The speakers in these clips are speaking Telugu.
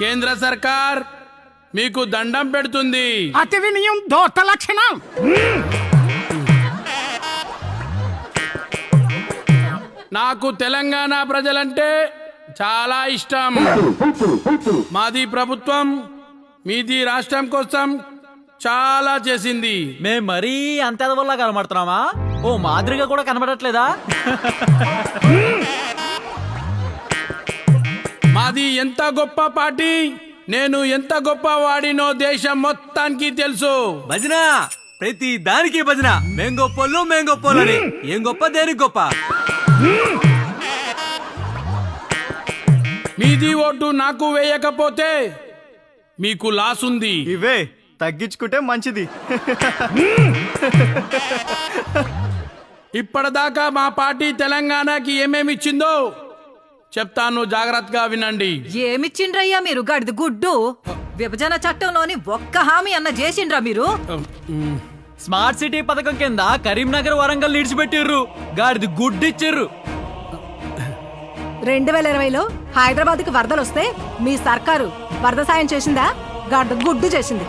కేంద్ర సర్కార్ మీకు దండం పెడుతుంది. అతి వినయం దోత లక్షణం. నాకు తెలంగాణ ప్రజలంటే చాలా ఇష్టం. మాది ప్రభుత్వం మీది రాష్ట్రం కోసం చాలా చేసింది. మేం మరీ అంత ఎదవల్లా కనబడుతున్నామా? ఓ మాదిరిగా కూడా కనబడట్లేదా? ఎంత గొప్ప పార్టీ? నేను ఎంత గొప్ప వాడినో దేశం మొత్తానికి తెలుసు. భజన! ప్రతి దానికి భజన. మేం గొప్పోళ్ళు మేం గొప్పోళ్ళు అని ఏం గొప్ప దేనికి గొప్ప? మీది ఓటు నాకు వేయకపోతే మీకు లాస్ ఉంది. ఇవే తగ్గించుకుంటే మంచిది. ఇప్పటిదాకా మా పార్టీ తెలంగాణకి ఏమేమి ఇచ్చిందో చెప్తాను జాగ్రత్తగా వినండి. ఏమిచ్చిండ్రయ్యా మీరు? గడిది గుడ్డు. విభజన చట్టంలోని ఒక్క హామీ అన్న చేసిండ్రా మీరు? స్మార్ట్ సిటీ పథకం కింద కరీంనగర్ వరంగల్ నిడిచిపెట్టిర్రు. గాడిది గుడ్డిచ్చిర్రు. రెండు వేల ఇరవైలో హైదరాబాద్కి వరదలు వస్తే మీ సర్కారు వరద సాయం చేసిందా? గడ్డ గుడ్డు చేసింది.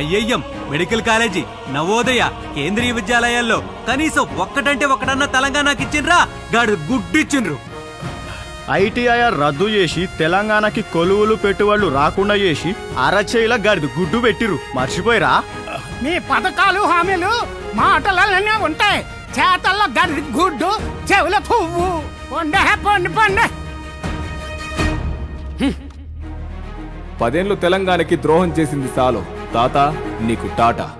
ఐఐఎం మెడికల్ కాలేజీ నవోదయ కేంద్రీయ విద్యాలయాల్లో కనీసం ఒక్కటంటే ఒక్కటన్నా తెలంగాణకి ఇచ్చిండ్రా గాడు గుడ్డిచ్చిండ్రు ఐటీఐఆర్ రద్దు చేసి తెలంగాణకి కొలువులు పెట్టుబడులు రాకుండా చేసి అరచేయిల గాడిద గుడ్డు పెట్టిరు మర్చిపోయిరా? మీ పథకాలు హామీలు మాటలలోనే ఉంటాయి. చేతల్లో గడి గుడ్డు చెవుల పువ్వు. పొండే పొండి పొండే. పదేళ్ళు తెలంగాణకి ద్రోహం చేసింది చాలు తాత నీకు టాటా.